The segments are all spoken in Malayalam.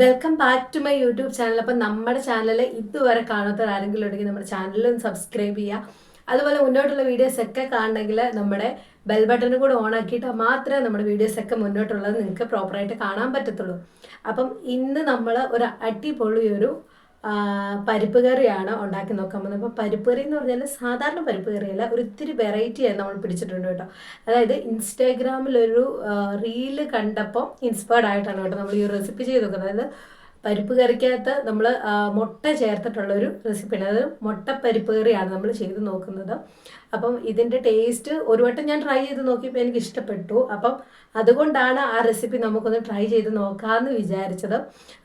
Welcome back to my YouTube channel അപ്പം നമ്മുടെ ചാനൽ ഇതുവരെ കാണാത്ത ആരെങ്കിലും ഉണ്ടെങ്കിൽ നമ്മുടെ ചാനലും സബ്സ്ക്രൈബ് ചെയ്യുക അതുപോലെ മുന്നോട്ടുള്ള വീഡിയോസ് ഒക്കെ കാണണമെങ്കിൽ നമ്മുടെ ബെൽ ബട്ടണും കൂടെ ഓൺ ആക്കിയിട്ട് മാത്രമേ നമ്മുടെ വീഡിയോസ് ഒക്കെ മുന്നോട്ടുള്ളത് നിങ്ങൾക്ക് പ്രോപ്പറായിട്ട് കാണാൻ പറ്റത്തുള്ളൂ. അപ്പം ഇന്ന് നമ്മൾ ഒരു അടിപൊളി ഒരു പരിപ്പ് കറിയാണ് ഉണ്ടാക്കി നോക്കാൻ പോകുന്നത് അപ്പോൾ പരിപ്പ് കറി എന്ന് പറഞ്ഞാൽ സാധാരണ പരിപ്പ് കറിയല്ല ഒരു ഇത്തിരി വെറൈറ്റി ആയി നമ്മൾ പിടിച്ചിട്ടുണ്ട് കേട്ടോ. അതായത് ഇൻസ്റ്റാഗ്രാമിലൊരു റീൽ കണ്ടപ്പോൾ ഇൻസ്പയർഡ് ആയിട്ടാണ് കേട്ടോ നമ്മൾ ഈ റെസിപ്പി ചെയ്ത് നോക്കുന്നത് അതായത് പരിപ്പ് കറിക്കകത്ത് നമ്മൾ മുട്ട ചേർത്തിട്ടുള്ള ഒരു റെസിപ്പിയാണ്. അത് മുട്ട പരിപ്പ് കറിയാണ് നമ്മൾ ചെയ്ത് നോക്കുന്നത്. അപ്പം ഇതിന്റെ ടേസ്റ്റ് ഒരു വട്ടം ഞാൻ ട്രൈ ചെയ്ത് നോക്കിയപ്പോൾ എനിക്ക് ഇഷ്ടപ്പെട്ടു അപ്പം അതുകൊണ്ടാണ് ആ റെസിപ്പി നമുക്കൊന്ന് ട്രൈ ചെയ്ത് നോക്കാമെന്ന് വിചാരിച്ചത്.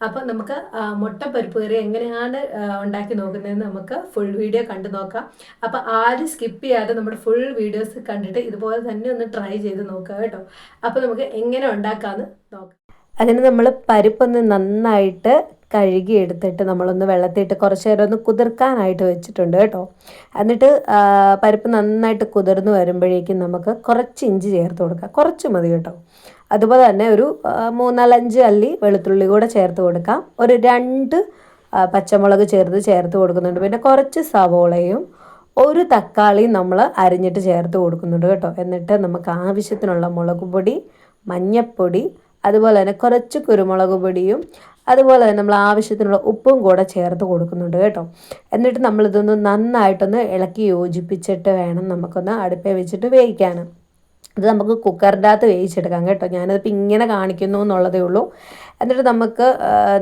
അപ്പം നമുക്ക് മുട്ട പരിപ്പ് കറി എങ്ങനെയാണ് ഉണ്ടാക്കി നോക്കുന്നതെന്ന് നമുക്ക് ഫുൾ വീഡിയോ കണ്ടു നോക്കാം. അപ്പം ആരും സ്കിപ്പ് ചെയ്യാതെ നമ്മുടെ ഫുൾ വീഡിയോസ് കണ്ടിട്ട് ഇതുപോലെ തന്നെ ഒന്ന് ട്രൈ ചെയ്ത് നോക്കുക കേട്ടോ. അപ്പം നമുക്ക് എങ്ങനെ ഉണ്ടാക്കാമെന്ന് നോക്കാം. അതിന് നമ്മൾ പരിപ്പൊന്ന് നന്നായിട്ട് കഴുകി എടുത്തിട്ട് നമ്മളൊന്ന് വെള്ളത്തിയിട്ട് കുറച്ച് നേരം ഒന്ന് കുതിർക്കാനായിട്ട് വെച്ചിട്ടുണ്ട് കേട്ടോ. എന്നിട്ട് പരിപ്പ് നന്നായിട്ട് കുതിർന്ന് വരുമ്പോഴേക്കും നമുക്ക് കുറച്ച് ഇഞ്ചി ചേർത്ത് കൊടുക്കാം. കുറച്ച് മതി കേട്ടോ. അതുപോലെ തന്നെ ഒരു മൂന്നാലഞ്ച് അല്ലി വെളുത്തുള്ളി കൂടെ ചേർത്ത് കൊടുക്കാം. ഒരു രണ്ട് പച്ചമുളക് ചേർത്ത് ചേർത്ത് കൊടുക്കുന്നുണ്ട്. പിന്നെ കുറച്ച് സവോളയും ഒരു തക്കാളി നമ്മൾ അരിഞ്ഞിട്ട് ചേർത്ത് കൊടുക്കുന്നുണ്ട് കേട്ടോ. എന്നിട്ട് നമുക്ക് ആവശ്യത്തിനുള്ള മുളക് പൊടി മഞ്ഞപ്പൊടി അതുപോലെ തന്നെ കുറച്ച് കുരുമുളക് പൊടിയും അതുപോലെ തന്നെ നമ്മൾ ആവശ്യത്തിനുള്ള ഉപ്പും കൂടെ ചേർത്ത് കൊടുക്കുന്നുണ്ട് കേട്ടോ. എന്നിട്ട് നമ്മളിതൊന്ന് നന്നായിട്ടൊന്ന് ഇളക്കി യോജിപ്പിച്ചിട്ട് വേണം നമുക്കൊന്ന് അടുപ്പേ വെച്ചിട്ട് വേവിക്കാൻ ഇത് നമുക്ക് കുക്കറിന്റെ അകത്ത് വേവിച്ചെടുക്കാം കേട്ടോ. ഞാനതിപ്പോൾ ഇങ്ങനെ കാണിക്കുന്നു എന്നുള്ളതേ ഉള്ളൂ. എന്നിട്ട് നമുക്ക്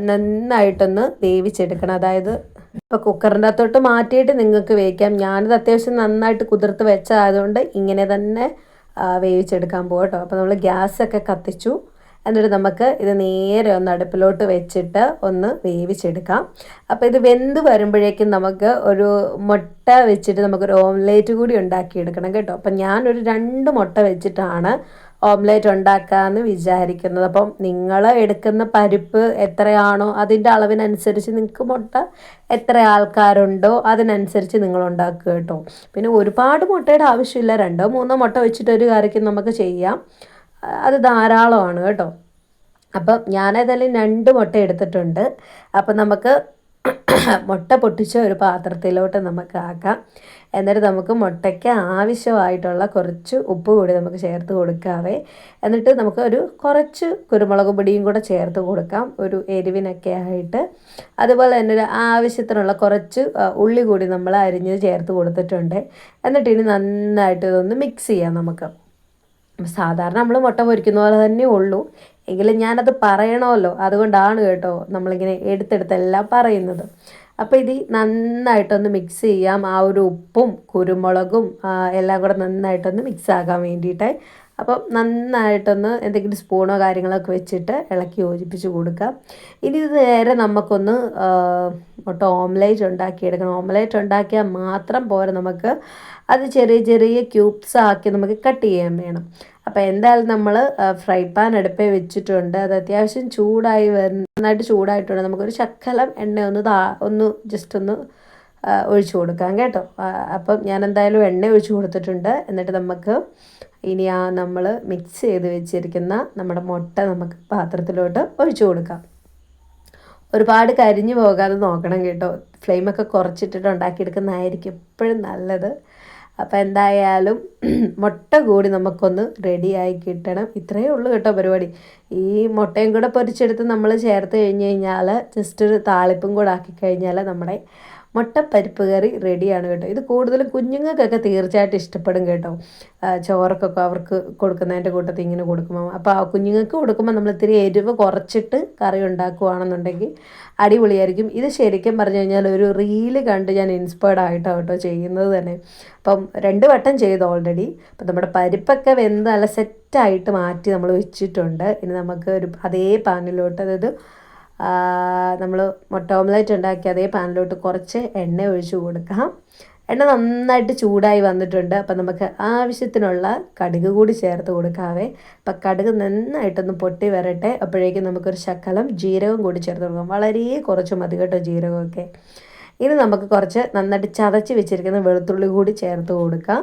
നന്നായിട്ടൊന്ന് വേവിച്ചെടുക്കണം. അതായത് ഇപ്പോൾ കുക്കറിന്റെ അകത്തോട്ട് മാറ്റിയിട്ട് നിങ്ങൾക്ക് വേവിക്കാം. ഞാനിത് അത്യാവശ്യം നന്നായിട്ട് കുതിർത്ത് വെച്ചതായതുകൊണ്ട് ഇങ്ങനെ തന്നെ വേവിച്ചെടുക്കാൻ പോകും കേട്ടോ. അപ്പോൾ നമ്മൾ ഗ്യാസൊക്കെ കത്തിച്ചു. എന്നിട്ട് നമുക്ക് ഇത് നേരെ ഒന്ന് അടുപ്പിലോട്ട് വെച്ചിട്ട് ഒന്ന് വേവിച്ചെടുക്കാം. അപ്പോൾ ഇത് വെന്ത് വരുമ്പോഴേക്കും നമുക്ക് ഒരു മുട്ട വെച്ചിട്ട് നമുക്കൊരു ഓംലേറ്റ് കൂടി ഉണ്ടാക്കിയെടുക്കണം കേട്ടോ. അപ്പം ഞാനൊരു രണ്ട് മുട്ട വെച്ചിട്ടാണ് ഓംലേറ്റ് ഉണ്ടാക്കാമെന്ന് വിചാരിക്കുന്നത്. അപ്പം നിങ്ങൾ എടുക്കുന്ന പരിപ്പ് എത്രയാണോ അതിന്റെ അളവിനനുസരിച്ച് നിങ്ങൾക്ക് മുട്ട എത്ര ആൾക്കാരുണ്ടോ അതിനനുസരിച്ച് നിങ്ങൾ ഉണ്ടാക്കുക കേട്ടോ. പിന്നെ ഒരുപാട് മുട്ടയുടെ ആവശ്യമില്ല. രണ്ടോ മൂന്നോ മുട്ട വെച്ചിട്ട് ഒരു കറിക്ക് നമുക്ക് ചെയ്യാം. അത് ധാരാളമാണ് കേട്ടോ. അപ്പം ഞാനേതായാലും രണ്ട് മുട്ട എടുത്തിട്ടുണ്ട്. അപ്പം നമുക്ക് മുട്ട പൊട്ടിച്ച ഒരു പാത്രത്തിലോട്ട് നമുക്ക് ആക്കാം. എന്നിട്ട് നമുക്ക് മുട്ടയ്ക്ക് ആവശ്യമായിട്ടുള്ള കുറച്ച് ഉപ്പ് കൂടി നമുക്ക് ചേർത്ത് കൊടുക്കാവേ. എന്നിട്ട് നമുക്ക് ഒരു കുറച്ച് കുരുമുളക് പൊടിയും കൂടെ ചേർത്ത് കൊടുക്കാം. ഒരു എരിവിനൊക്കെ ആയിട്ട്. അതുപോലെ തന്നെ ഒരു ആവശ്യത്തിനുള്ള കുറച്ച് ഉള്ളി കൂടി നമ്മൾ അരിഞ്ഞ് ചേർത്ത് കൊടുത്തിട്ടുണ്ട്. എന്നിട്ട് ഇനി നന്നായിട്ട് ഇതൊന്ന് മിക്സ് ചെയ്യാം നമുക്ക്. സാധാരണ നമ്മൾ മുട്ട പൊരിക്കുന്ന പോലെ തന്നെ ഉള്ളൂ. എങ്കിലും ഞാനത് പറയണമല്ലോ. അതുകൊണ്ടാണ് കേട്ടോ നമ്മളിങ്ങനെ എടുത്തെടുത്തെല്ലാം പറയുന്നത്. അപ്പോൾ ഇത് നന്നായിട്ടൊന്ന് മിക്സ് ചെയ്യാം. ആ ഒരു ഉപ്പും കുരുമുളകും എല്ലാം കൂടെ നന്നായിട്ടൊന്ന് മിക്സ് ആകാൻ വേണ്ടിയിട്ട് അപ്പം നന്നായിട്ടൊന്ന് എന്തെങ്കിലും സ്പൂണോ കാര്യങ്ങളൊക്കെ വെച്ചിട്ട് ഇളക്കി യോജിപ്പിച്ച് കൊടുക്കാം. ഇനി ഇത് നേരെ നമുക്കൊന്ന് ഒട്ട് ഓംലേറ്റ് ഉണ്ടാക്കിയെടുക്കണം. ഓംലേറ്റ് ഉണ്ടാക്കിയാൽ മാത്രം പോരെ നമുക്ക് അത് ചെറിയ ചെറിയ ക്യൂബ്സ് ആക്കി നമുക്ക് കട്ട് ചെയ്യാൻ വേണം. അപ്പോൾ എന്തായാലും നമ്മൾ ഫ്രൈ പാൻ അടുപ്പേ വെച്ചിട്ടുണ്ട്. അത് അത്യാവശ്യം ചൂടായി വരുന്ന നന്നായിട്ട് ചൂടായിട്ടുണ്ട്. നമുക്കൊരു ശക്കലം എണ്ണ ഒന്ന് താ ഒന്ന് ജസ്റ്റ് ഒന്ന് ഒഴിച്ചു കൊടുക്കാം കേട്ടോ. അപ്പം ഞാൻ എന്തായാലും എണ്ണ ഒഴിച്ചു കൊടുത്തിട്ടുണ്ട്. എന്നിട്ട് നമുക്ക് ഇനി ആ നമ്മൾ മിക്സ് ചെയ്ത് വെച്ചിരിക്കുന്ന നമ്മുടെ മുട്ട നമുക്ക് പാത്രത്തിലോട്ട് ഒഴിച്ചു കൊടുക്കാം. ഒരുപാട് കരിഞ്ഞു പോകാതെ നോക്കണം കേട്ടോ. ഫ്ലെയിമൊക്കെ കുറച്ചിട്ടിട്ട് ഉണ്ടാക്കിയെടുക്കുന്നതായിരിക്കും എപ്പോഴും നല്ലത്. അപ്പോൾ എന്തായാലും മുട്ട കൂടി നമുക്കൊന്ന് റെഡിയായി കിട്ടണം. ഇത്രയേ ഉള്ളൂ കേട്ടോ പരിപാടി. ഈ മുട്ടയും കൂടെ പൊരിച്ചെടുത്ത് നമ്മൾ ചേർത്ത് കഴിഞ്ഞ് കഴിഞ്ഞാൽ ജസ്റ്റ് ഒരു താളിപ്പും കൂടെ ആക്കി കഴിഞ്ഞാൽ നമ്മുടെ മുട്ടപ്പരിപ്പ് കറി റെഡിയാണ് കേട്ടോ. ഇത് കൂടുതലും കുഞ്ഞുങ്ങൾക്കൊക്കെ തീർച്ചയായിട്ടും ഇഷ്ടപ്പെടും കേട്ടോ. ചോറൊക്കെ അവർക്ക് കൊടുക്കുന്നതിന്റെ കൂട്ടത്തിൽ ഇങ്ങനെ കൊടുക്കുമ്പോൾ അപ്പോൾ ആ കുഞ്ഞുങ്ങൾക്ക് കൊടുക്കുമ്പോൾ നമ്മൾ ഇത്തിരി എരിവ് കുറച്ചിട്ട് കറി ഉണ്ടാക്കുകയാണെന്നുണ്ടെങ്കിൽ അടിപൊളിയായിരിക്കും. ഇത് ശരിക്കും പറഞ്ഞു കഴിഞ്ഞാൽ ഒരു റീൽ കണ്ട് ഞാൻ ഇൻസ്പയർഡ് ആയിട്ടോ കേട്ടോ ചെയ്യുന്നത് തന്നെ. അപ്പം രണ്ട് വട്ടം ചെയ്തു ഓൾറെഡി അപ്പം നമ്മുടെ പരിപ്പൊക്കെ വെന്ത് നല്ല സെറ്റായിട്ട് മാറ്റി നമ്മൾ വെച്ചിട്ടുണ്ട്. ഇനി നമുക്ക് ഒരു അതേ പാനിലോട്ട് അതായത് നമ്മൾ മുട്ട ഓംലേറ്റ് ഉണ്ടാക്കി അതേ പാനിലോട്ട് കുറച്ച് എണ്ണ ഒഴിച്ച് കൊടുക്കാം. എണ്ണ നന്നായിട്ട് ചൂടായി വന്നിട്ടുണ്ട്. അപ്പം നമുക്ക് ആവശ്യത്തിനുള്ള കടുക് കൂടി ചേർത്ത് കൊടുക്കാവേ. അപ്പം കടുക് നന്നായിട്ടൊന്ന് പൊട്ടി വരട്ടെ. അപ്പോഴേക്കും നമുക്കൊരു ശക്കലം ജീരകം കൂടി ചേർത്ത് കൊടുക്കാം. വളരെ കുറച്ച് മതി കേട്ടോ ജീരകമൊക്കെ. ഇനി നമുക്ക് കുറച്ച് നന്നായിട്ട് ചതച്ച് വെച്ചിരിക്കുന്ന വെളുത്തുള്ളി കൂടി ചേർത്ത് കൊടുക്കാം.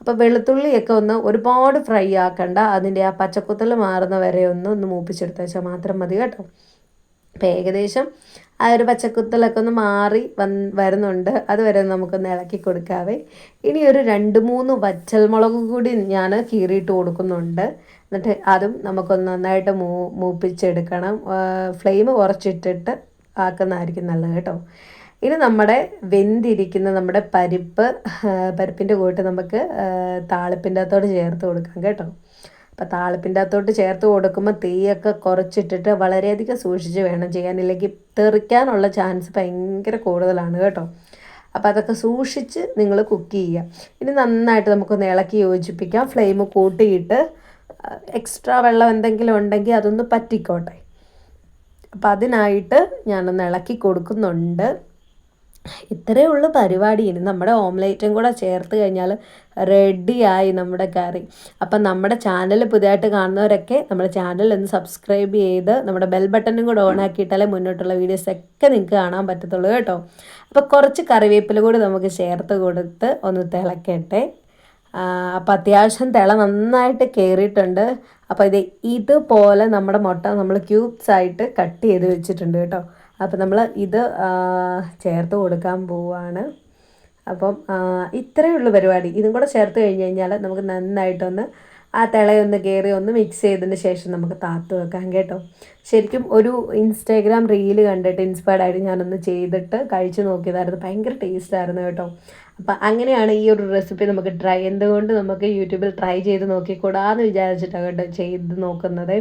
അപ്പോൾ വെളുത്തുള്ളിയൊക്കെ ഒന്ന് ഒരുപാട് ഫ്രൈ ആക്കണ്ട. അതിന്റെ ആ പച്ചക്കുത്തൽ മാറുന്ന വരെ ഒന്ന് ഒന്ന് മൂപ്പിച്ചെടുത്ത് വെച്ചാൽ മാത്രം മതി കേട്ടോ. അപ്പം ഏകദേശം ആ ഒരു പച്ചക്കുത്തലൊക്കെ ഒന്ന് മാറി വന്ന് വരുന്നുണ്ട്. അതുവരെ നമുക്കൊന്ന് ഇളക്കി കൊടുക്കാവേ. ഇനി ഒരു രണ്ട് മൂന്ന് വച്ചൽമുളക് കൂടി ഞാൻ കീറിയിട്ട് കൊടുക്കുന്നുണ്ട്. എന്നിട്ട് അതും നമുക്കൊന്ന് നന്നായിട്ട് മൂ മൂപ്പിച്ചെടുക്കണം. ഫ്ലെയിം കുറച്ചിട്ടിട്ട് ആക്കുന്നതായിരിക്കും നല്ലത് കേട്ടോ. ഇനി നമ്മുടെ വെന്തിരിക്കുന്ന നമ്മുടെ പരിപ്പ് പരിപ്പിന്റെ കൂട്ട് നമുക്ക് താളിപ്പിന്റെ അകത്തോട് ചേർത്ത് കൊടുക്കാം കേട്ടോ. അപ്പോൾ താളിപ്പിന്റെ അകത്തോട്ട് ചേർത്ത് കൊടുക്കുമ്പോൾ തീയൊക്കെ കുറച്ചിട്ടിട്ട് വളരെയധികം സൂക്ഷിച്ച് വേണം ചെയ്യാൻ ഇല്ലെങ്കിൽ തെറിക്കാനുള്ള ചാൻസ് ഭയങ്കര കൂടുതലാണ് കേട്ടോ. അപ്പോൾ അതൊക്കെ സൂക്ഷിച്ച് നിങ്ങൾ കുക്ക് ചെയ്യുക. ഇനി നന്നായിട്ട് നമുക്കൊന്ന് ഇളക്കി യോജിപ്പിക്കാം. ഫ്ലെയിം കൂട്ടിയിട്ട് എക്സ്ട്രാ വെള്ളം എന്തെങ്കിലും ഉണ്ടെങ്കിൽ അതൊന്ന് പറ്റിക്കോട്ടെ. അപ്പം അതിനായിട്ട് ഞാനൊന്ന് ഇളക്കി കൊടുക്കുന്നുണ്ട്. ഇത്രയേ ഉള്ളൂ പരിപാടി. ഇനി നമ്മുടെ ഓംലേറ്റും കൂടെ ചേർത്ത് കഴിഞ്ഞാൽ റെഡിയായി നമ്മുടെ കറി. അപ്പം നമ്മുടെ ചാനൽ പുതിയതായിട്ട് കാണുന്നവരൊക്കെ നമ്മുടെ ചാനൽ ഒന്ന് സബ്സ്ക്രൈബ് ചെയ്ത് നമ്മുടെ ബെൽ ബട്ടണും കൂടെ ഓൺ ആക്കിയിട്ടാലേ മുന്നോട്ടുള്ള വീഡിയോസ് ഒക്കെ നിങ്ങൾക്ക് കാണാൻ പറ്റത്തുള്ളൂ കേട്ടോ. അപ്പോൾ കുറച്ച് കറിവേപ്പില കൂടി നമുക്ക് ചേർത്ത് കൊടുത്ത് ഒന്ന് തിളക്കട്ടെ. അപ്പോൾ അത്യാവശ്യം തിള നന്നായിട്ട് കയറിയിട്ടുണ്ട് അപ്പോൾ ഇത് ഇതുപോലെ നമ്മുടെ മുട്ട നമ്മൾ ക്യൂബ്സ് ആയിട്ട് കട്ട് ചെയ്ത് വെച്ചിട്ടുണ്ട് കേട്ടോ. അപ്പോൾ നമ്മൾ ഇത് ചേർത്ത് കൊടുക്കാൻ പോവാണ്. അപ്പം ഇത്രയേ ഉള്ളൂ പരിപാടി. ഇതും കൂടെ ചേർത്ത് കഴിഞ്ഞ് കഴിഞ്ഞാൽ നമുക്ക് നന്നായിട്ടൊന്ന് ആ തിളയൊന്ന് കയറി ഒന്ന് മിക്സ് ചെയ്തതിന് ശേഷം നമുക്ക് താത്ത് വെക്കാം കേട്ടോ. ശരിക്കും ഒരു ഇൻസ്റ്റാഗ്രാം റീൽ കണ്ടിട്ട് ഇൻസ്പയർഡ് ആയിട്ട് ഞാനൊന്ന് ചെയ്തിട്ട് കഴിച്ചു നോക്കിയതായിരുന്നു. ഭയങ്കര ടേസ്റ്റായിരുന്നു കേട്ടോ. അപ്പം അങ്ങനെയാണ് ഈ ഒരു റെസിപ്പി നമുക്ക് ട്രൈ എന്തുകൊണ്ട് നമുക്ക് യൂട്യൂബിൽ ട്രൈ ചെയ്ത് നോക്കിക്കൂടാന്ന് വിചാരിച്ചിട്ടാണ് കേട്ടോ ചെയ്ത് നോക്കുന്നത്.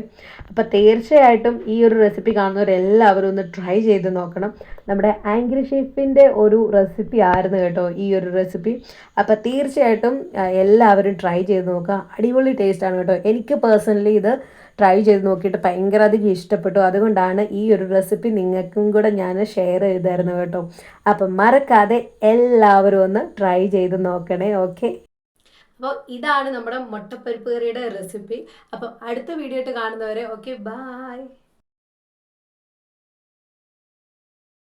അപ്പം തീർച്ചയായിട്ടും ഈ ഒരു റെസിപ്പി കാണുന്നവരെല്ലാവരും ഒന്ന് ട്രൈ ചെയ്ത് നോക്കണം. നമ്മുടെ ആംഗ്രി ഷെഫിന്റെ ഒരു റെസിപ്പി ആയിരുന്നു കേട്ടോ ഈ ഒരു റെസിപ്പി അപ്പം തീർച്ചയായിട്ടും എല്ലാവരും ട്രൈ ചെയ്ത് നോക്കുക. അടിപൊളി ടേസ്റ്റാണ് കേട്ടോ. എനിക്ക് പേഴ്സണലി ഇത് ട്രൈ ചെയ്ത് നോക്കിയിട്ട് ഭയങ്കര അധികം ഇഷ്ടപ്പെട്ടു. അതുകൊണ്ടാണ് ഈ ഒരു റെസിപ്പി നിങ്ങൾക്കും കൂടെ ഞാൻ ഷെയർ ചെയ്തായിരുന്നു കേട്ടോ. അപ്പം മറക്കാതെ എല്ലാവരും ഒന്ന് ട്രൈ ചെയ്ത് നോക്കണേ. ഓക്കെ അപ്പോൾ ഇതാണ് നമ്മുടെ മുട്ടപ്പരിപ്പ് കറിയുടെ റെസിപ്പി അപ്പം അടുത്ത വീഡിയോ ആയിട്ട് കാണുന്നവരെ ഓക്കെ ബായ്